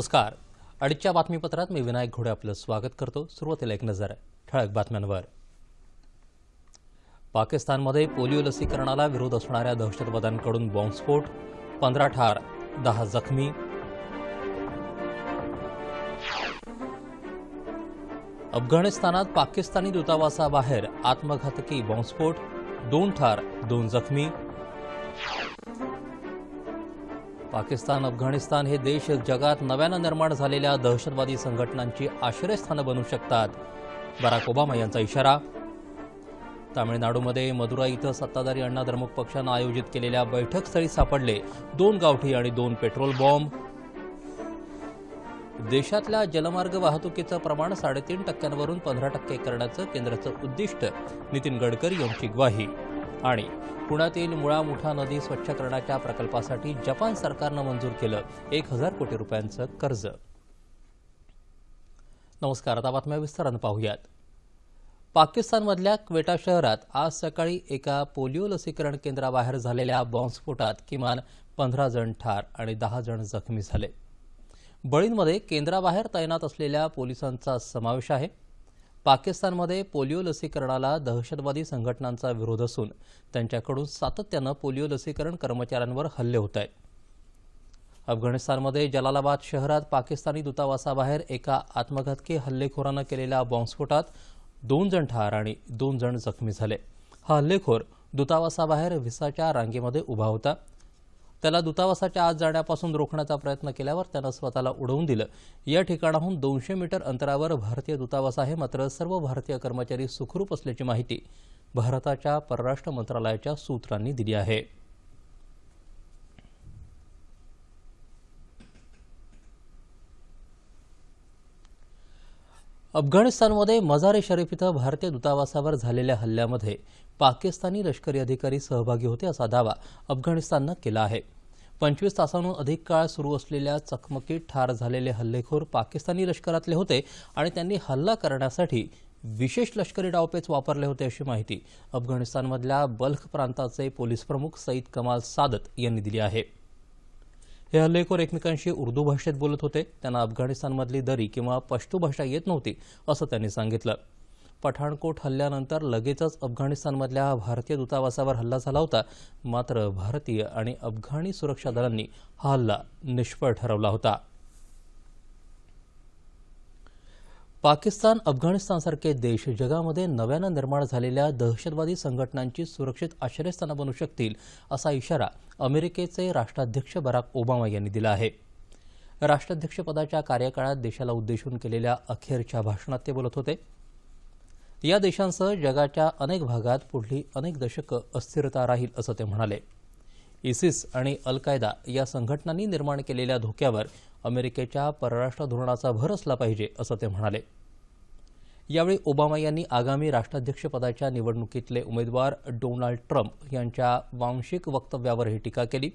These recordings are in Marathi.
नमस्कार. अडीचच्या बातमीपत्रात मी विनायक घोडे आपलं स्वागत करतो. सुरुवातीला एक नजर. आहे ठळक बातम्यांवर. पाकिस्तानमध्ये पोलिओ लसीकरणाला विरोध असणाऱ्या दहशतवाद्यांकडून बॉम्बस्फोट पंधरा ठार दहा जखमी. अफगाणिस्तानात पाकिस्तानी दूतावासाबाहेर आत्मघातकी बॉम्बस्फोट दोन ठार दोन जखमी. पाकिस्तान अफगाणिस्तान हे देश जगात नव्यानं निर्माण झालेल्या दहशतवादी संघटनांची आश्रयस्थानं बनू शकतात. बराक ओबामा यांचा इशारा. तामिळनाडूमध्ये मदुराई इथं सत्ताधारी अण्णा द्रमुक पक्षानं आयोजित केलेल्या बैठकस्थळी सापडले दोन गावठी आणि दोन पेट्रोल बॉम्ब. देशातल्या जलमार्ग वाहतुकीचं प्रमाण साडेतीन टक्क्यांवरून पंधरा टक्के करण्याचं केंद्राचं उद्दिष्ट. नितीन गडकरी यांची ग्वाही. आणि पुण्यातील मुळा मुठा नदी स्वच्छ करण्याच्या प्रकल्पासाठी जपान सरकारनं मंजूर केलं एक हजार कोटी रुपयांचं कर्ज. नमस्कार आता बातम्या विस्तारानं पाहूयात. पाकिस्तानमधल्या क्वेटा शहरात आज सकाळी एका पोलिओ लसीकरण केंद्राबाहेर झालेल्या बॉम्बस्फोटात किमान पंधरा जण ठार आणि दहा जण जखमी झाले. बळींमध्ये केंद्राबाहेर तैनात असलेल्या पोलिसांचा समावेश आहे. पाकिस्तानमध्ये पोलिओ लसीकरणाला दहशतवादी संघटनांचा विरोध असून त्यांच्याकडून सातत्यानं पोलिओ लसीकरण कर्मचाऱ्यांवर हल्ले होत आहेत. अफगाणिस्तानमध्ये जलालाबाद शहरात पाकिस्तानी दूतावासाबाहेर एका आत्मघातकी हल्लेखोरानं केलेल्या बॉम्बस्फोटात दोन जण ठार आणि दोन जण जखमी झाले. हा हल्लेखोर दूतावासाबाहेर व्हिसाच्या रांगेमध्ये उभा होता. त्याला दूतावासाच्या आत जाण्यापासून रोखण्याचा प्रयत्न केल्यावर त्यानं स्वतःला उडवून दिलं. या ठिकाणाहून दोनशे मीटर अंतरावर भारतीय दूतावास आहे मात्र सर्व भारतीय कर्मचारी सुखरूप असल्याची माहिती भारताच्या परराष्ट्र मंत्रालयाच्या सूत्रांनी दिली आहे. अफगाणिस्तानमध्ये मजार शरीफ इथं भारतीय दूतावासावर झालेल्या हल्ल्यामध्ये पाकिस्तानी लष्करी अधिकारी सहभागी होते असा दावा अफगाणिस्ताननं केला आहे. पंचवीस तासांहून अधिक काळ सुरू असलेल्या चकमकीत ठार झालेले हल्लेखोर पाकिस्तानी लष्करातले होते आणि त्यांनी हल्ला करण्यासाठी विशेष लष्करी डावपेच वापरले होते अशी माहिती अफगाणिस्तानमधल्या बल्ख प्रांताचे पोलीस प्रमुख सईद कमाल सादत यांनी दिली आहे. हे हल्लेखोर एकमेकांशी उर्दू भाषेत बोलत होते. त्यांना अफगाणिस्तानमधली दरी किंवा पश्तू भाषा येत नव्हती असं त्यांनी सांगितलं. पठाणकोट हल्ल्यानंतर लगेचच अफगाणिस्तानमधल्या भारतीय दूतावासावर हल्ला झाला होता. मात्र भारतीय आणि अफगाणी सुरक्षा दलांनी हा हल्ला निष्फळ ठरवला होता. पाकिस्तान अफगाणिस्तानसारखे देश जगामध्ये नव्यानं निर्माण झालेल्या दहशतवादी संघटनांची सुरक्षित आश्रयस्थानं बनू शकतील असा इशारा अमेरिकेचे राष्ट्राध्यक्ष बराक ओबामा यांनी दिला आहे. राष्ट्राध्यक्षपदाच्या कार्यकाळात देशाला उद्देशून केलेल्या अखेरच्या भाषणात ते बोलत होते. या देशांसह जगाच्या अनेक भागात पुढली अनेक दशकं अस्थिरता राहील असं ते म्हणाले. इसिस आणि अल कायदा या संघटनांनी निर्माण केलेल्या धोक्यावर अमेरिकेच्या परराष्ट्र धोरणाचा भर असला पाहिजे असं ते म्हणाले. यावेळी ओबामा यांनी आगामी राष्ट्राध्यक्षपदाच्या निवडणुकीतले उमेदवार डोनाल्ड ट्रम्प यांच्या वांशिक वक्तव्यावरही टीका केली.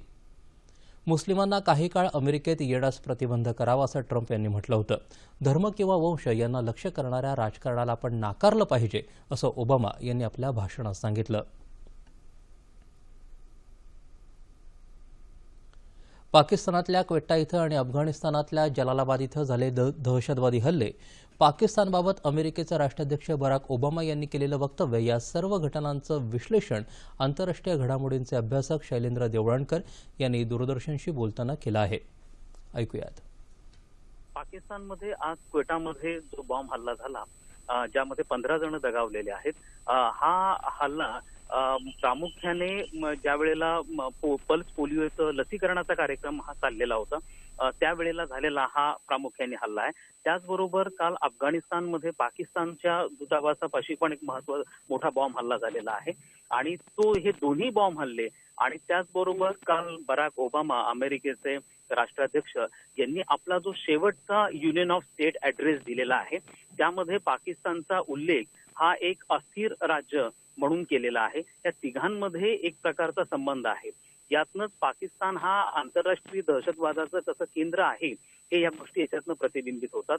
मुस्लिमांना काही काळ अमेरिकेत येण्यास प्रतिबंध करावा असं ट्रम्प यांनी म्हटलं होतं. धर्म किंवा वंश यांना लक्ष्य करणाऱ्या राजकारणाला आपण नाकारलं पाहिजे असं ओबामा यांनी आपल्या भाषणात सांगितलं. पाकिस्तानातल्या क्वेट्टा इथं आणि अफगाणिस्तानातल्या जलालाबाद इथं झाले दहशतवादी हल्ले. पाकिस्तानबाबत अमेरिकेचे राष्ट्राध्यक्ष बराक ओबामा यांनी केलेलं वक्तव्य या सर्व घटनांचं विश्लेषण आंतरराष्ट्रीय घडामोडींचे अभ्यासक शैलेंद्र देवळणकर यांनी दूरदर्शनशी बोलताना केलं आहे. ऐकूयात. पाकिस्तानमध्ये आज क्वेटामध्ये जो बॉम्ब हल्ला झाला ज्यामध्ये पंधरा जण दगावलेले आहेत हा हल्ला प्रामुख्याने ज्या वेळेला पल्स पोलिओचं लसीकरणाचा कार्यक्रम हा चाललेला होता त्यावेळेला झालेला हा प्रामुख्याने हल्ला आहे. त्याचबरोबर काल अफगाणिस्तानमध्ये पाकिस्तानच्या दूतावासापाशी पण एक महत्त्व मोठा बॉम्ब हल्ला झालेला आहे. आणि तो हे दोन्ही बॉम्ब हल्ले आणि त्याचबरोबर काल बराक ओबामा अमेरिकेचे राष्ट्राध्यक्ष यांनी आपला जो शेवटचा युनियन ऑफ स्टेट ऍड्रेस दिलेला आहे त्यामध्ये पाकिस्तानचा उल्लेख हा एक अस्थिर राज्य म्हणून केलेला आहे. या तिघांमध्ये एक प्रकारचा संबंध आहे. यातनंच पाकिस्तान हा आंतरराष्ट्रीय दहशतवादाचं कसं केंद्र आहे हे या गोष्टी याच्यातनं प्रतिबिंबित होतात.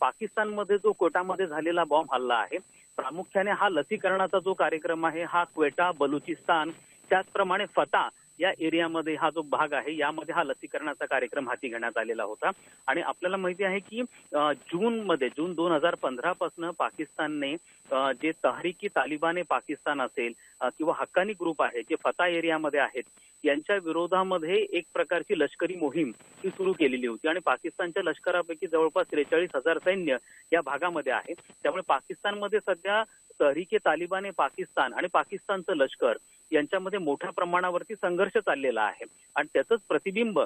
पाकिस्तानमध्ये जो कोटामध्ये झालेला बॉम्ब हल्ला आहे प्रामुख्याने हा लसीकरणाचा जो कार्यक्रम आहे हा क्वेटा बलुचिस्तान त्याचप्रमाणे फता या एरियामध्ये हा जो भाग आहे यामध्ये हा लसीकरणाचा कार्यक्रम हाती घेण्यात आलेला होता. आणि आपल्याला माहिती आहे की जूनमध्ये जून दोन हजार पंधरा पासून पाकिस्तानने जे तहरीकी तालिबाने पाकिस्तान असेल किंवा हक्कानी ग्रुप आहे जे फता एरियामध्ये आहेत यांच्या विरोधामध्ये एक प्रकारची लष्करी मोहीम ही सुरू केलेली होती. आणि पाकिस्तानच्या लष्करापैकी जवळपास त्रेचाळीस हजार सैन्य या भागामध्ये आहे. त्यामुळे पाकिस्तानमध्ये सध्या तहरीके तालिबाने पाकिस्तान आणि पाकिस्तानचं लष्कर यांच्यामध्ये मोठ्या प्रमाणावरती संघर्ष चाललेला आहे. आणि त्याचंच प्रतिबिंब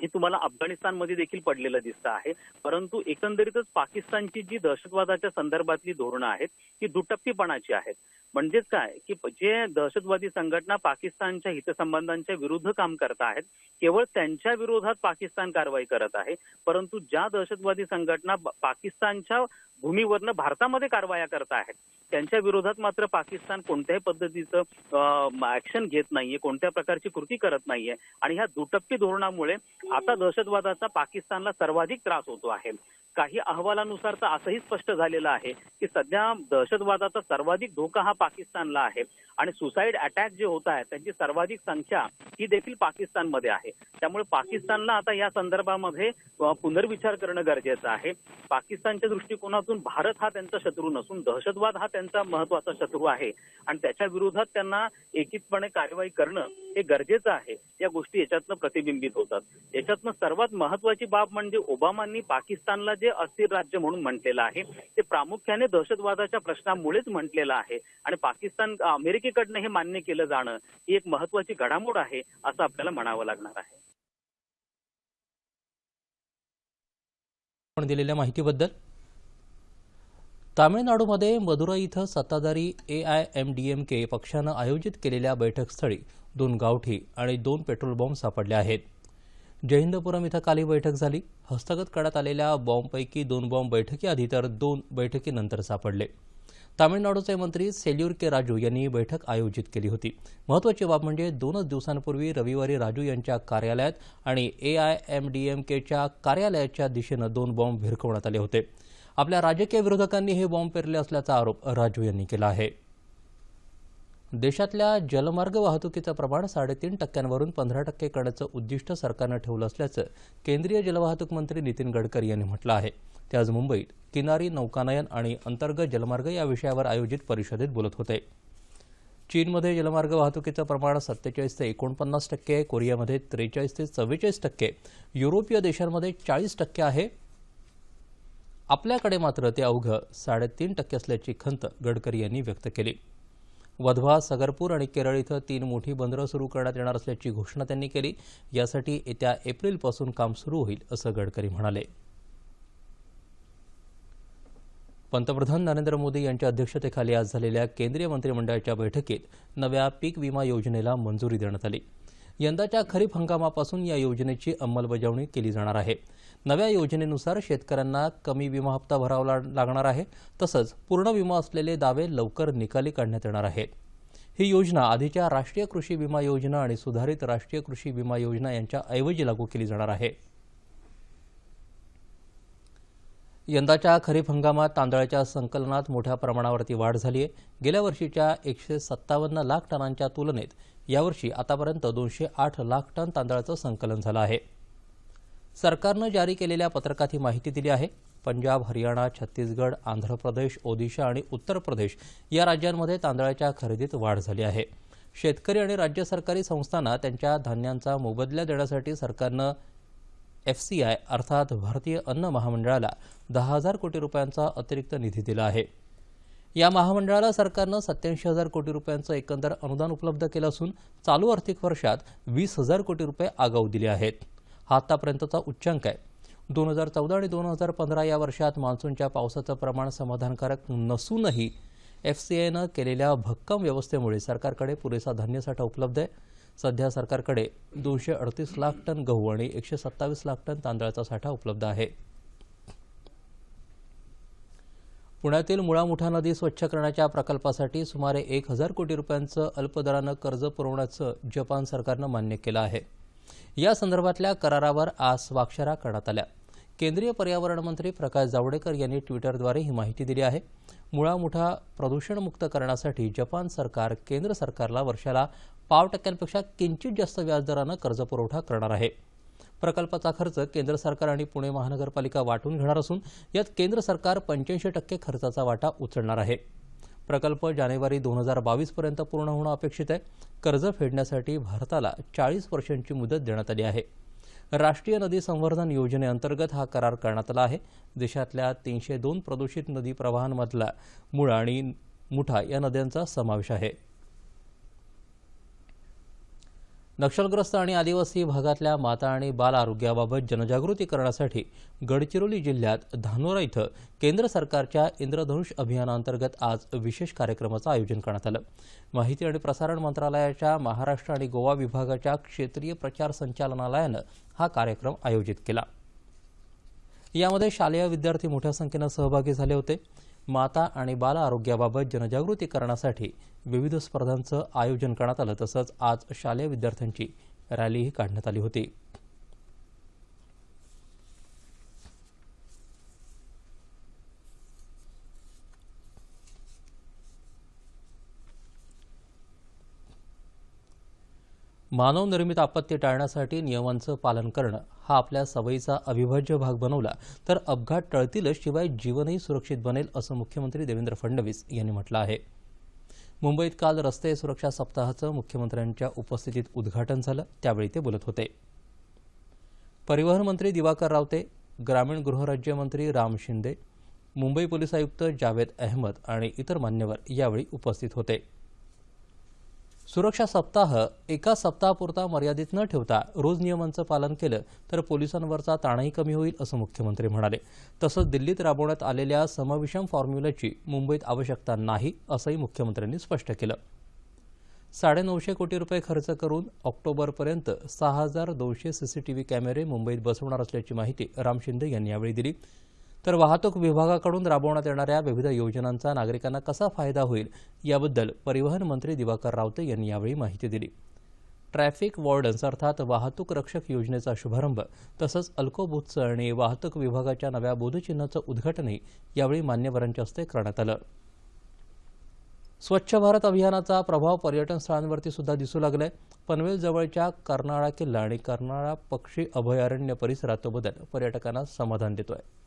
हे तुम्हाला अफगाणिस्तानमध्ये देखील पडलेलं दिसतं आहे. परंतु एकंदरीतच पाकिस्तानची जी दहशतवादाच्या संदर्भातली धोरणं आहेत ती दुटप्पीपणाची आहेत. म्हणजेच काय? की जे दहशतवादी संघटना पाकिस्तानच्या हितसंबंधांच्या विरुद्ध काम करत आहेत केवळ त्यांच्या विरोधात पाकिस्तान कारवाई करत आहे. परंतु ज्या दहशतवादी संघटना पाकिस्तानच्या भूमीवरनं भारतामध्ये कारवाया करत आहेत त्यांच्या विरोधात मात्र पाकिस्तान कोणत्याही पद्धतीचं ऍक्शन घेत नाहीये कोणत्या प्रकारची कृती करत नाहीये. आणि ह्या दुटप्पी धोरणामुळे आता दहशतवादाचा पाकिस्तानला सर्वाधिक त्रास होतो आहे. काही अहवालानुसार तर असंही स्पष्ट झालेलं आहे की सध्या दहशतवादाचा सर्वाधिक धोका हा पाकिस्तानला आहे. आणि सुसाईड अटॅक जे होत आहेत त्यांची सर्वाधिक संख्या ही देखील पाकिस्तानमध्ये आहे. त्यामुळे पाकिस्तानला आता या संदर्भामध्ये पुनर्विचार करणं गरजेचं आहे. पाकिस्तानच्या दृष्टिकोनातून भारत हा त्यांचा शत्रू नसून दहशतवाद हा त्यांचा महत्त्वाचा शत्रू आहे. आणि त्याच्या विरोधात त्यांना एकीतपणे कारवाई करणं हे गरजेचं आहे. या गोष्टी याच्यातनं प्रतिबिंबित होतात. याच्यातनं सर्वात महत्वाची बाब म्हणजे ओबामांनी पाकिस्तानला जे अस्थिर राज्य म्हणून म्हटलेलं आहे ते प्रामुख्याने दहशतवादाच्या प्रश्नामुळेच म्हटलेलं आहे. आणि पाकिस्तान अमेरिकेकडनं हे मान्य केलं जाणं ही एक महत्वाची घडामोड आहे असं आपल्याला म्हणावं लागणार आहे. आपण दिलेल्या माहितीबद्दल. तामिळनाडूमध्ये मदुराई इथं सत्ताधारी A I M D M K पक्षानं आयोजित केलेल्या बैठकस्थळी दोन गावठी आणि दोन पेट्रोल बॉम्ब सापडले आहेत. जयहिंदपुरम इथं काल ही बैठक झाली. हस्तगत करण्यात आलेल्या बॉम्बपैकी दोन बॉम्ब बैठकीआधी तर दोन बैठकीनंतर सापडले. तामिळनाडूचे मंत्री सेल्यूर के राजू यांनी ही बैठक आयोजित केली होती. महत्वाची बाब म्हणजे दोनच दिवसांपूर्वी रविवारी राजू यांच्या कार्यालयात आणि A I M D M केच्या कार्यालयाच्या दिशेनं दोन बॉम्ब भिरकवण्यात आले होते. आपल्या राजकीय विरोधकांनी हे बॉम्ब पेरले असल्याचा आरोप राजू यांनी केला आहे. देशातल्या जलमार्ग वाहतुकीचं प्रमाण साडेतीन टक्क्यांवरून पंधरा टक्के करण्याचं उद्दिष्ट सरकारनं ठेवलं असल्याचं केंद्रीय जलवाहतूक मंत्री नितीन गडकरी यांनी म्हटलं आहे. ते आज मुंबईत किनारी नौकानयन आणि अंतर्गत जलमार्ग या विषयावर आयोजित परिषदेत बोलत होते. चीनमध्ये जलमार्ग वाहतुकीचं प्रमाण सत्तेचाळीस ते एकोणपन्नास टक्के कोरियामध्ये त्रेचाळीस ते चव्वेचाळीस टक्के युरोपीय देशांमध्ये चाळीस टक्के आहे. आपल्याकडे मात्र ते अवघं साडेतीन टक्के असल्याची खंत गडकरी यांनी व्यक्त केली. वधवा सगरपूर आणि केरळ इथं तीन मोठी बंदरं सुरू करण्यात येणार असल्याची घोषणा त्यांनी केली. यासाठी येत्या एप्रिलपासून काम सुरू होईल असं गडकरी म्हणाले. पंतप्रधान नरेंद्र मोदी यांच्या अध्यक्षतेखाली आज झालेल्या केंद्रीय मंत्रिमंडळाच्या बैठकीत नव्या पीक विमा योजनेला मंजुरी देण्यात आली. यंदाच्या खरीप हंगामापासून या योजनेची अंमलबजावणी केली जाणार आहे. नव्या योजनेनुसार शेतकऱ्यांना कमी विमा हप्ता भरावा लागणार आहे तसंच पूर्ण विमा असलेले दावे लवकर निकाली काढण्यात येणार आहेत ही योजना आधीच्या राष्ट्रीय कृषी विमा योजना आणि सुधारित राष्ट्रीय कृषी विमा योजना यांच्या ऐवजी लागू केली जाणार आहे. यंदाच्या खरीप हंगामात तांदळाच्या संकलनात मोठ्या प्रमाणावरती वाढ झाली आहे गेल्या वर्षीच्या एकशे सत्तावन्न लाख टनांच्या तुलनेत यावर्षी आतापर्यंत दोनशे आठ लाख टन तांदळाचं संकलन झालं आहे. सरकारनं जारी केलेल्या पत्रकात ही माहिती दिली आहे. पंजाब हरियाणा छत्तीसगड आंध्र प्रदेश ओदिशा आणि उत्तर प्रदेश या राज्यांमध्ये तांदळाच्या खरेदीत वाढ झाली आहे. शेतकरी आणि राज्य सरकारी संस्थांना त्यांच्या धान्यांचा मोबदला देण्यासाठी सरकारनं एफ सी आय अर्थात भारतीय अन्न महामंडळाला दहा हजार कोटी रुपयांचा अतिरिक्त निधी दिला आहे. या महामंडळाला सरकारनं सत्याऐंशी हजार कोटी रुपयांचं एकंदर अनुदान उपलब्ध केलं असून चालू आर्थिक वर्षात वीस हजार कोटी रुपये आगाऊ दिले आहेत. हा आतापर्यंतचा उच्चांक आहे. दोन हजार चौदा आणि दोन हजार पंधरा या वर्षात मान्सूनच्या पावसाचं प्रमाण समाधानकारक नसूनही एफ सी आयनं केलेल्या भक्कम व्यवस्थेमुळे सरकारकडे पुरेसा धान्यसाठा उपलब्ध आहे. सध्या सरकारकडे दोनशे अडतीस लाख टन गहू आणि एकशे सत्तावीस लाख टन तांदळाचा साठा उपलब्ध आहे. पुण्यातील मुळामुठा नदी स्वच्छ करण्याच्या प्रकल्पासाठी सुमारे एक हजार कोटी रुपयांचं अल्पदरानं कर्ज पुरवण्याचं जपान सरकारनं मान्य केलं आहे. या संदर्भातल्या करारावर आज स्वाक्षऱ्या करण्यात आल्या. केंद्रीय पर्यावरण मंत्री प्रकाश जावडेकर यांनी ट्विटरद्वारे ही माहिती दिली आहे. मुळामुठा प्रदूषणमुक्त करण्यासाठी जपान सरकार केंद्र सरकारला वर्षाला पाव टक्क्यांपेक्षा किंचित जास्त व्याजदरानं कर्जपुरवठा करणार आहे. प्रकल्पाचा खर्च केंद्र सरकार आणि पुणे महानगरपालिका वाटून घेणार असून यात केंद्र सरकार पंच्याऐंशी टक्के खर्चाचा वाटा उचलणार आहे. प्रकल्प जानेवारी दोन हजार बावीसपर्यंत पूर्ण होणं अपेक्षित आहे. कर्ज फेडण्यासाठी भारताला चाळीस वर्षांची मुदत देण्यात आली आहे. राष्ट्रीय नदी संवर्धन योजनेअंतर्गत हा करार करण्यात आला आहे. देशातल्या तीनशे दोन प्रदूषित नदी प्रवाहांमधला मुळा आणि मुठा या नद्यांचा समावेश आहे. नक्षलग्रस्त आणि आदिवासी भागातल्या माता आणि बाल आरोग्याबाबत जनजागृती करण्यासाठी गडचिरोली जिल्ह्यात धानोरा इथं केंद्र सरकारच्या इंद्रधनुष अभियानाअंतर्गत आज विशेष कार्यक्रमाचं आयोजन करण्यात आलं. माहिती आणि प्रसारण मंत्रालयाच्या महाराष्ट्र आणि गोवा विभागाच्या क्षेत्रीय प्रचार संचालनालयानं हा कार्यक्रम आयोजित केला. यामध्ये शालेय विद्यार्थी मोठ्या संख्येनं सहभागी झाले होते. माता आणि बाल आरोग्याबाबत जनजागृती करण्यासाठी विविध स्पर्धांचं आयोजन करण्यात आलं तसंच आज शालेय विद्यार्थ्यांची रॅलीही काढण्यात आली होती. मानवनिर्मित आपत्ती टाळण्यासाठी नियमांचं पालन करणं हा आपल्या सवयीचा अविभाज्य भाग बनवला तर अपघात टळतीलच शिवाय जीवनही सुरक्षित बनेल असं मुख्यमंत्री देवेंद्र फडणवीस यांनी म्हटलं आहे. मुंबईत काल रस्ते सुरक्षा सप्ताहाचं मुख्यमंत्र्यांच्या उपस्थितीत उद्घाटन झालं. त्यावेळी ते बोलत होते. परिवहन मंत्री दिवाकर रावते ग्रामीण गृहराज्यमंत्री राम शिंदे मुंबई पोलीस आयुक्त जावेद अहमद आणि इतर मान्यवर यावेळी उपस्थित होते. सुरक्षा सप्ताह एका सप्ताहापुरता मर्यादित न ठेवता रोज नियमांचं पालन केलं तर पोलिसांवरचा ताणही कमी होईल असं मुख्यमंत्री म्हणाले. तसंच दिल्लीत राबवण्यात आलेल्या समविषम फॉर्म्युल्याची मुंबईत आवश्यकता नाही असंही मुख्यमंत्र्यांनी स्पष्ट केलं. साडेनऊशे कोटी रुपये खर्च करून ऑक्टोबरपर्यंत सहा हजार दोनशे सीसीटीव्ही कॅमेरे मुंबईत बसवणार असल्याची माहिती राम शिंदे यांनी यावेळी दिली. तर वाहतूक विभागाकडून राबवण्यात येणाऱ्या विविध योजनांचा नागरिकांना कसा फायदा होईल याबद्दल परिवहन मंत्री दिवाकर रावते यांनी यावेळी माहिती दिली. ट्रॅफिक वॉर्डन्स अर्थात वाहतूक रक्षक योजनेचा शुभारंभ तसंच अल्कोबूथचं आणि वाहतूक विभागाच्या नव्या बोधचिन्हाचं उद्घाटनही यावेळी मान्यवरांच्या हस्ते करण्यात आलं. स्वच्छ भारत अभियानाचा प्रभाव पर्यटन स्थळांवरती सुद्धा दिसू लागलाय. पनवेल जवळच्या कर्नाळा किल्ला आणि कर्नाळा पक्षी अभयारण्य परिसरात तो बदल पर्यटकांना समाधान देतोय.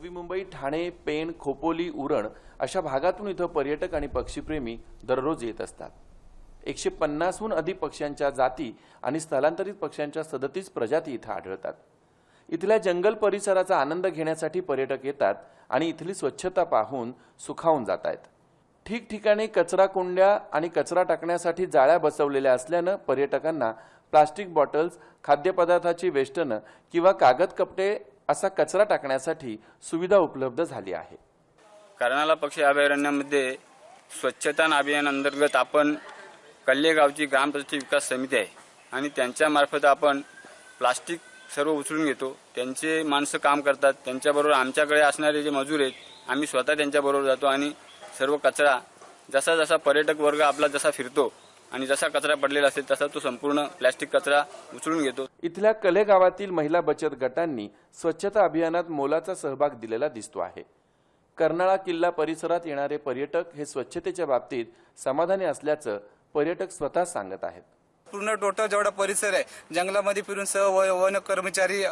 नवी मुंबई ठाणे पेण खोपोली उरण अशा भागातून इथं पर्यटक आणि पक्षीप्रेमी दररोज येत असतात. एकशे पन्नासहून अधिक पक्ष्यांच्या जाती आणि स्थलांतरित पक्ष्यांच्या सदतीस प्रजाती इथं आढळतात. इथल्या जंगल परिसराचा आनंद घेण्यासाठी पर्यटक येतात आणि इथली स्वच्छता पाहून सुखावून जात आहेत ठिकठिकाणी कचरा कुंड्या आणि कचरा टाकण्यासाठी जाळ्या बसवलेल्या असल्यानं पर्यटकांना प्लास्टिक बॉटल्स खाद्यपदार्थाची वेष्टनं किंवा कागद कपडे असा कचरा टाकण्यासाठी सुविधा उपलब्ध झाली आहे. कर्नाला पक्षी अभयारण्यामध्ये स्वच्छता अभियानांतर्गत आपण कल्लेगावची ग्रामपंचायत विकास समिती आहे आणि त्यांच्यामार्फत आपण प्लास्टिक सर्व उचलून घेतो. त्यांचे माणसं काम करतात. त्यांच्याबरोबर आमच्याकडे असणारे जे मजूर आहेत आम्ही स्वतः त्यांच्याबरोबर जातो आणि सर्व कचरा जसा जसा पर्यटक वर्ग आपला जसा फिरतो आणि जसा कचरा पडलेला असेल तसा तो संपूर्ण प्लॅस्टिक कचरा उचलून घेतो. इथल्या कले गावातील महिला बचत गटांनी स्वच्छता अभियानात मोलाचा सहभाग दिलेला दिसतो आहे. कर्नाळा किल्ला परिसरात येणारे पर्यटक हे स्वच्छतेच्या बाबतीत समाधानी असल्याचं पर्यटक स्वतः सांगत आहेत. पूर्ण टोटल जेवढा परिसर आहे जंगलामध्ये फिरून सर्व व- वन कर्मचारी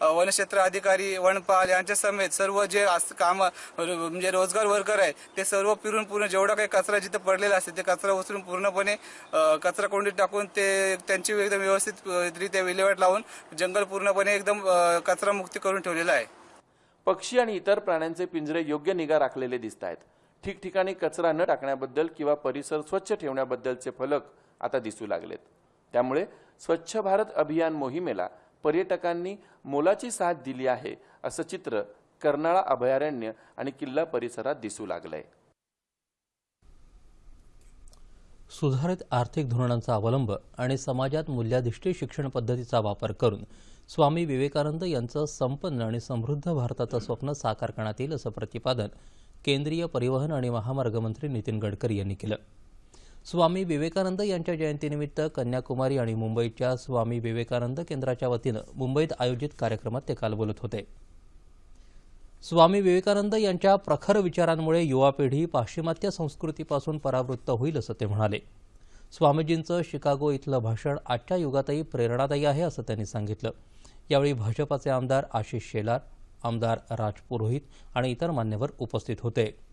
वनक्षेत्र अधिकारी वनपाल यांच्या समेत सर्व जे अस- काम म्हणजे रोजगार वर्कर आहे ते सर्व फिरून पूर्ण जेवढा काही कचरा जिथे पडलेला असते ते कचरा उचलून पूर्णपणे कचरा कोंडीत टाकून ते त्यांची एकदम व्यवस्थितरित्या विल्हेवाट लावून जंगल पूर्णपणे एकदम कचरा कचरामुक्ती करून ठेवलेलं आहे. पक्षी आणि इतर प्राण्यांचे पिंजरे योग्य निगा राखलेले दिसत आहेत. ठिकठिकाणी कचरा न टाकण्याबद्दल किंवा परिसर स्वच्छ ठेवण्याबद्दलचे फलक आता दिसू लागलेत. त्यामुळे स्वच्छ भारत अभियान मोहिमेला पर्यटकांनी मोलाची साथ दिली आहे असं चित्र कर्नाळा अभयारण्य आणि किल्ला परिसरात दिसू लागलंय. सुधारित आर्थिक धोरणांचा अवलंब आणि समाजात मूल्याधिष्ठित शिक्षण पद्धतीचा वापर करून स्वामी विवेकानंद यांचं संपन्न आणि समृद्ध भारताचं स्वप्न साकार करण्यात येईल असं प्रतिपादन केंद्रीय परिवहन आणि महामार्ग मंत्री नितीन गडकरी यांनी केलं. स्वामी विवेकानंद यांच्या जयंतीनिमित्त कन्याकुमारी आणि मुंबईच्या स्वामी विवेकानंद केंद्राच्या वतीनं मुंबईत आयोजित कार्यक्रमात ते काल बोलत होते. स्वामी विवेकानंद यांच्या प्रखर विचारांमुळे युवा पिढी पाश्चिमात्य संस्कृतीपासून परावृत्त होईल असं ते म्हणाले. स्वामीजींचं शिकागो इथलं भाषण आजच्या युगातही प्रेरणादायी आहे असं त्यांनी सांगितलं. यावेळी भाजपाचे आमदार आशिष शेलार आमदार राज पुरोहित आणि इतर मान्यवर उपस्थित होते.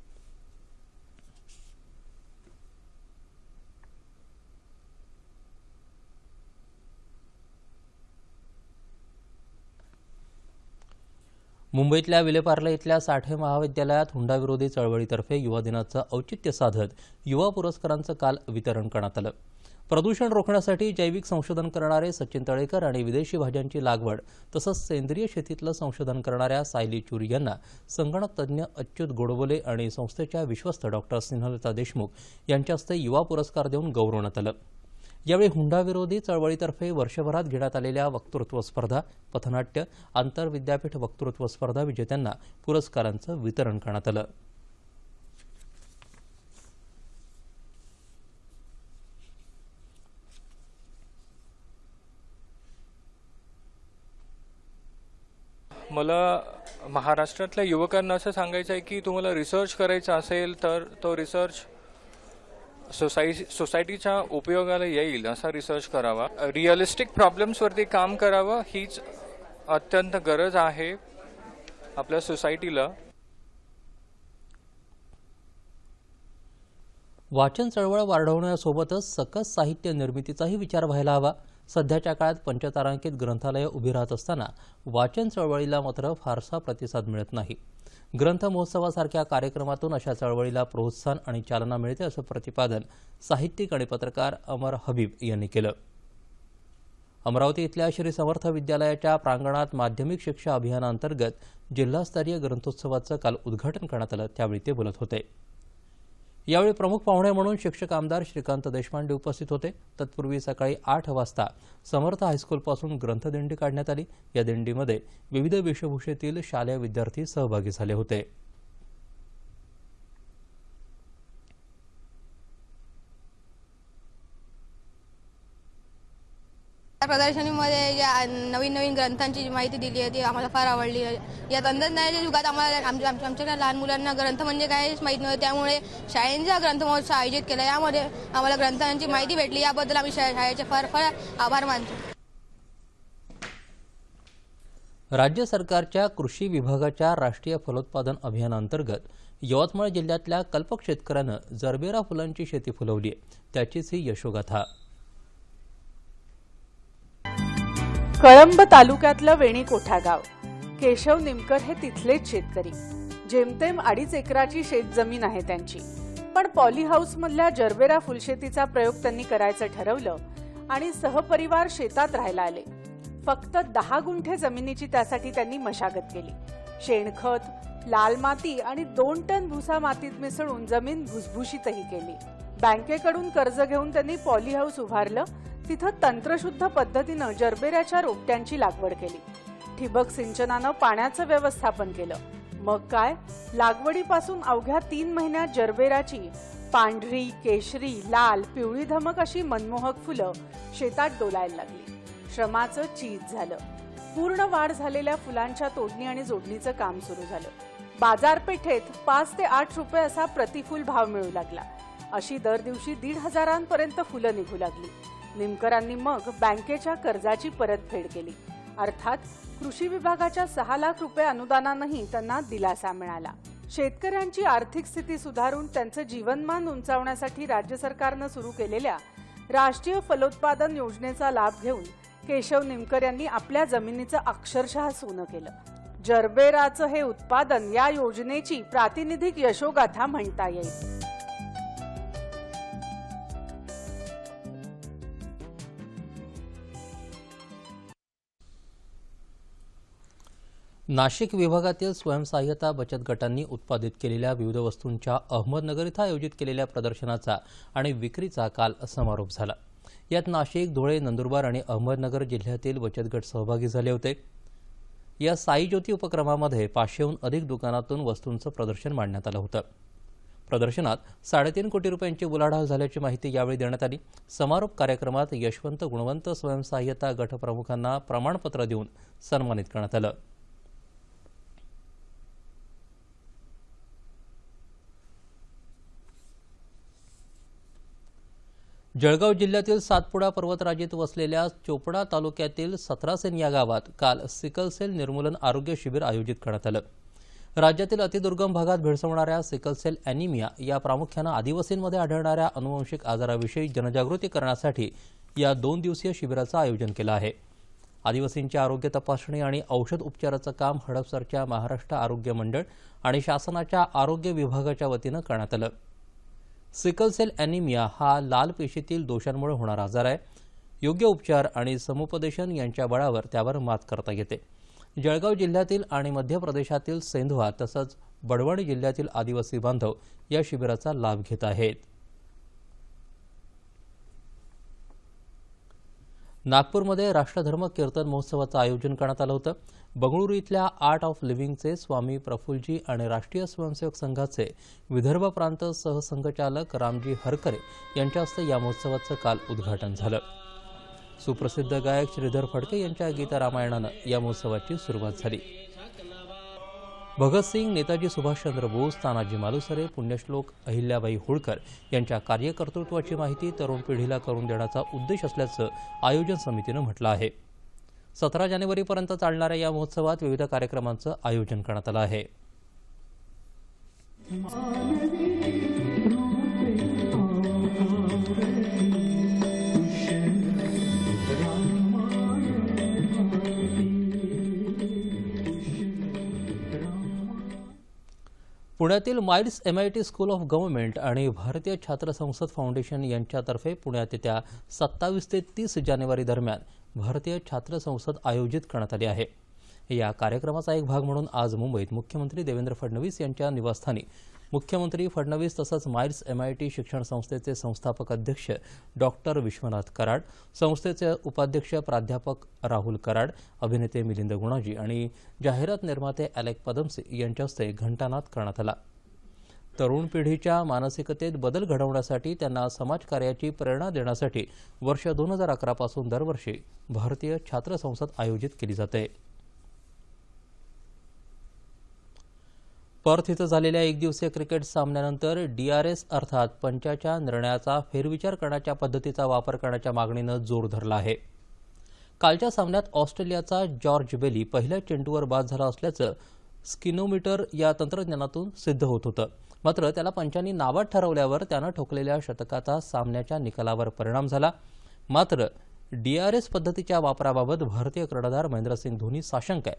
मुंबईतल्या विलेपार्ले इथल्या साठे महाविद्यालयात हुंडाविरोधी चळवळीतर्फे युवा दिनाचं औचित्य साधत युवा पुरस्कारांचं काल वितरण करण्यात आलं. प्रदूषण रोखण्यासाठी जैविक संशोधन करणारे सचिन तळेकर आणि विदेशी भाज्यांची लागवड तसंच सेंद्रिय शेतीतलं संशोधन करणाऱ्या सायली चुरी यांना संगणक तज्ज्ञ अच्युत गोडबोले आणि संस्थेच्या विश्वस्त डॉक्टर स्नेहलता देशमुख यांच्या हस्ते युवा पुरस्कार देऊन गौरवण्यात आलं. यावेळी हुंडाविरोधी चळवळीतर्फे वर्षभरात घेण्यात आलेल्या वक्तृत्व स्पर्धा पथनाट्य आंतरविद्यापीठ वक्तृत्व स्पर्धा विजेत्यांना पुरस्कारांचं वितरण करण्यात आलं. मला महाराष्ट्रातल्या युवकांना असं सांगायचं आहे की तुम्हाला रिसर्च करायचा असेल तर तो रिसर्च सोसाय सोसायटीच्या उपयोगाला येईल असा रिसर्च करावा. रिअलिस्टिक प्रॉब्लेम्सवरती काम करावं हीच अत्यंत गरज आहे आपल्या सोसायटीला वाचन चळवळ वाढवण्यासोबतच सकस साहित्य निर्मितीचाही विचार व्हायला हवा. सध्याच्या काळात पंचतारांकित ग्रंथालयं उभी राहत असताना वाचन चळवळीला मात्र फारसा प्रतिसाद मिळत नाही. ग्रंथ महोत्सवासारख्या कार्यक्रमातून अशा चळवळीला प्रोत्साहन आणि चालना मिळते असं प्रतिपादन साहित्यिक आणि पत्रकार अमर हबीब यांनी केलं. अमरावती इथल्या श्री समर्थ विद्यालयाच्या प्रांगणात माध्यमिक शिक्षा अभियानांतर्गत जिल्हास्तरीय ग्रंथोत्सवाचं काल उद्घाटन करण्यात आलं त्यावेळी ते बोलत होते. यावेळी प्रमुख पाहुणे म्हणून शिक्षक आमदार श्रीकांत देशपांडे उपस्थित होते. तत्पूर्वी सकाळी आठ वाजता समर्थ हायस्कूलपासून ग्रंथदिंडी काढण्यात आली. या दिंडीमध्ये विविध वेशभूषेतील शालेय विद्यार्थी सहभागी झाले होते. या प्रदर्शनीमध्ये ज्या नवीन नवीन ग्रंथांची जी माहिती दिली आहे ती आम्हाला फार आवडली या तंत्रज्ञानाच्या युगात आम्हाला आमच्या आमच्या आमच्याकडे लहान मुलांना ग्रंथ म्हणजे काहीच माहीत नव्हतं. त्यामुळे शाळेंचा ग्रंथ महोत्सव आयोजित केला. यामध्ये आम्हाला ग्रंथांची माहिती भेटली. याबद्दल आम्ही शा- शाळेचे फार फार आभार मानतो. राज्य सरकारच्या कृषी विभागाच्या राष्ट्रीय फलोत्पादन अभियानांतर्गत यवतमाळ जिल्ह्यातल्या कल्पक शेतकऱ्यानं जरबेरा फुलांची शेती फुलवली आहे. त्याचीच ही यशोगाथा. कळंब तालुक्यातलं वेणी कोठा गाव केशव निमकर हे तिथलेच शेतकरी. जेमतेम अडीच एकराची शेतजमीन आहे त्यांची. पण पॉली हाऊस मधल्या जरबेरा फुलशेतीचा प्रयोग त्यांनी करायचं ठरवलं आणि सहपरिवार शेतात राहायला आले. फक्त दहा गुंठे जमिनीची त्यासाठी त्यांनी मशागत केली. शेणखत लाल माती आणि दोन टन भुसा मातीत मिसळून जमीन भुसभुशीतही केली. बँकेकडून कर्ज घेऊन त्यांनी पॉली हाऊस उभारलं तिथं तंत्रशुद्ध पद्धतीनं जरबेऱ्याच्या रोपट्यांची लागवड केली. ठिबक सिंचनानं पाण्याचं व्यवस्थापन केलं. मग काय? लागवडीपासून अवघ्या तीन महिन्यात जरबेराची पांढरी केशरी लाल पिवळी धमक अशी मनमोहक फुलं शेतात डोलायला लागली. श्रमाचं चीज झालं. पूर्ण वाढ झालेल्या फुलांच्या तोडणी आणि जोडणीचं काम सुरू झालं. बाजारपेठेत पाच ते आठ रुपये असा प्रतिफुल भाव मिळू लागला. अशी दर दिवशी दीड हजारांपर्यंत फुलं निघू लागली. निमकरांनी मग बँकेच्या कर्जाची परतफेड केली. अर्थात कृषी विभागाच्या सहा लाख रुपये अनुदानानंही त्यांना दिलासा मिळाला. शेतकऱ्यांची आर्थिक स्थिती सुधारून त्यांचं जीवनमान उंचावण्यासाठी राज्य सरकारनं सुरू केलेल्या राष्ट्रीय फलोत्पादन योजनेचा लाभ घेऊन केशव निमकर यांनी आपल्या जमिनीचं अक्षरशः सोनं केलं. जरबेराचं हे उत्पादन या योजनेची प्रातिनिधिक यशोगाथा म्हणता येईल. नाशिक विभागातील स्वयंसहाय्यता बचत गटांनी उत्पादित केलेल्या विविध वस्तूंच्या अहमदनगर इथं आयोजित केलेल्या प्रदर्शनाचा आणि विक्रीचा काल समारोप झाला. यात नाशिक धुळे नंदुरबार आणि अहमदनगर जिल्ह्यातील बचत गट सहभागी झाले होते. या साई ज्योती उपक्रमामध्ये पाचशेहून अधिक दुकानातून वस्तूंचं प्रदर्शन मांडण्यात आलं होतं. प्रदर्शनात साडेतीन कोटी रुपयांची उलाढाल झाल्याची माहिती यावेळी देण्यात आली. समारोप कार्यक्रमात यशवंत गुणवंत स्वयंसहाय्यता गटप्रमुखांना प्रमाणपत्र देऊन सन्मानित करण्यात आलं. जळगाव जिल्ह्यातील सातपुडा पर्वतराजीत वसलेल्या चोपडा तालुक्यातील सतरासेन या गावात काल सिकलसेल निर्मूलन आरोग्य शिबिर आयोजित करण्यात आलं. राज्यातील अतिदुर्गम भागात भेडसवणाऱ्या सिकलसेल अॅनिमिया या प्रामुख्यानं आदिवासींमध्ये आढळणाऱ्या अनुवंशिक आजाराविषयी जनजागृती करण्यासाठी या दोन दिवसीय शिबिराचं आयोजन केलं आहे. आदिवासींची आरोग्य तपासणी आणि औषध उपचाराचं काम हडपसरच्या महाराष्ट्र आरोग्य मंडळ आणि शासनाच्या आरोग्य विभागाच्या वतीनं करण्यात आलं. सिकलसेल अॅनिमिया हा लाल पेशीतील दोषांमुळे होणारा आजार आहे. योग्य उपचार आणि समुपदेशन यांच्या बळावर त्यावर मात करता येते. जळगाव जिल्ह्यातील आणि मध्य प्रदेशातील सेंधवा तसंच बडवणी जिल्ह्यातील आदिवासी बांधव या शिबिराचा लाभ घेत आहेत. नागपूरमध्ये राष्ट्रधर्म कीर्तन महोत्सवाचं आयोजन करण्यात आलं होतं. बंगळुरू इथल्या आर्ट ऑफ लिव्हिंगचे स्वामी प्रफुलजी आणि राष्ट्रीय स्वयंसेवक संघाचे विदर्भ प्रांत सहसंघचालक रामजी हरकरे यांच्या हस्ते या महोत्सवाचं काल उद्घाटन झालं. सुप्रसिद्ध गायक श्रीधर फडके यांच्या गीतरामायणानं या महोत्सवाची सुरुवात झाली. भगतसिंग नेताजी सुभाषचंद्र बोस तानाजी मालुसरे पुण्यश्लोक अहिल्याबाई होळकर यांच्या कार्यकर्तृत्वाची माहिती तरुण पिढीला करून देण्याचा उद्देश असल्याचं आयोजन समितीनं म्हटलं आहे. सतरा जानेवारीपर्यंत चालणाऱ्या या महोत्सवात विविध कार्यक्रमांचं आयोजन करण्यात आलं आहे. पुण्यातील माइल्स एमआयटी स्कूल ऑफ गव्हर्नमेंट आणि भारतीय छात्र संसद फाउंडेशन यांच्यातर्फे पुण्यात येत्या सत्तावीस ते तीस जानेवारी दरम्यान भारतीय छात्र संसद आयोजित करण्यात आली आहे. या कार्यक्रमाचा एक भाग म्हणून आज मुंबईत मुख्यमंत्री देवेंद्र फडणवीस यांच्या निवासस्थानी मुख्यमंत्री फडणवीस तसंच माइल्स एमआयटी शिक्षण संस्थेचे संस्थापक अध्यक्ष डॉक्टर विश्वनाथ कराड संस्थेचे उपाध्यक्ष प्राध्यापक राहुल कराड अभिनेते मिलिंद गुणाजी आणि जाहिरात निर्माते अलेक पदमसे यांच्या हस्ते घंटानाद करण्यात आला. तरुण पिढीच्या मानसिकतेत बदल घडवण्यासाठी त्यांना समाजकार्याची प्रेरणा देण्यासाठी वर्ष दोन हजार अकरापासून दरवर्षी भारतीय छात्र संसद आयोजित केली जाते. पर्थ इथं झालेल्या एकदिवसीय क्रिकेट सामन्यानंतर डीआरएस अर्थात पंचाच्या निर्णयाचा फेरविचार करण्याच्या पद्धतीचा वापर करण्याच्या मागणीनं जोर धरला आहे. कालच्या सामन्यात ऑस्ट्रेलियाचा जॉर्ज बेली पहिल्या चेंडूवर बाद झाला असल्याचं स्किनोमीटर या तंत्रज्ञानातून सिद्ध होत होतं. मात्र त्याला पंचांनी नावात ठरवल्यावर त्यानं ठोकलेल्या शतकाचा सामन्याच्या निकालावर परिणाम झाला. मात्र डीआरएस पद्धतीच्या वापराबाबत भारतीय कर्णधार महेंद्रसिंग धोनी साशंक आहे.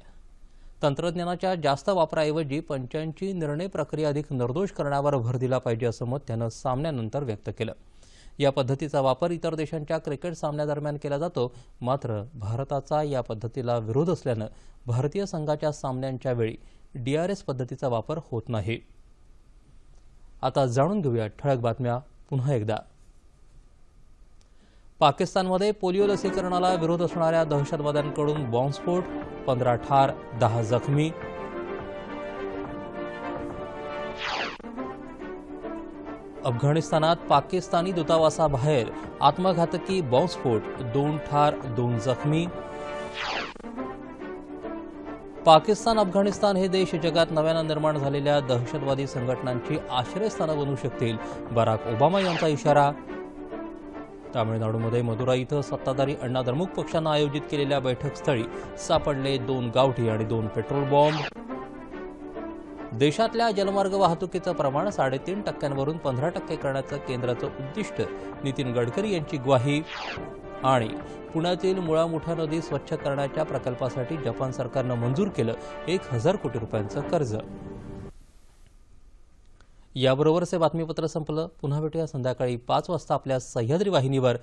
तंत्रज्ञानाच्या जास्त वापराऐवजी पंचांची निर्णय प्रक्रिया अधिक निर्दोष करण्यावर भर दिला पाहिजे असं मत त्यानं सामन्यानंतर व्यक्त केलं. या पद्धतीचा वापर इतर देशांच्या क्रिकेट सामन्यादरम्यान केला जातो. मात्र भारताचा या पद्धतीला विरोध असल्यानं भारतीय संघाच्या सामन्यांच्या वेळी डीआरएस पद्धतीचा वापर होत नाही. आता जाणून घेऊया ठळक बातम्या पुन्हा एकदा. पाकिस्तानमध्ये पोलिओ लसीकरणाला विरोध असणाऱ्या दहशतवाद्यांकडून बॉम्बस्फोट पंधरा ठार दहा जखमी. अफगाणिस्तानात पाकिस्तानी दूतावासाबाहेर आत्मघातकी बॉम्बस्फोट दोन ठार दोन जखमी. पाकिस्तान अफगाणिस्तान हे देश जगात नव्यानं निर्माण झालेल्या दहशतवादी संघटनांची आश्रयस्थानं बनू शकतील. बराक ओबामा यांचा इशारा तामिळनाडूमध्ये मदुराई इथं सत्ताधारी अण्णा द्रमुक पक्षानं आयोजित केलेल्या बैठकस्थळी सापडले दोन गावठी आणि दोन पेट्रोल बॉम्ब. देशातल्या जलमार्ग वाहतुकीचं प्रमाण साडेतीन टक्क्यांवरून पंधरा टक्के करण्याचं केंद्राचं उद्दिष्ट नितीन गडकरी यांची ग्वाही. आणि पुण्यातील मुळामुठा नदी स्वच्छ करण्याच्या प्रकल्पासाठी जपान सरकारनं मंजूर केलं एक हजार कोटी रुपयांचं कर्ज. याबरोबरच हे बातमीपत्र संपलं. पुन्हा भेटूया संध्याकाळी पाच वाजता आपल्या सह्याद्री वाहिनीवर.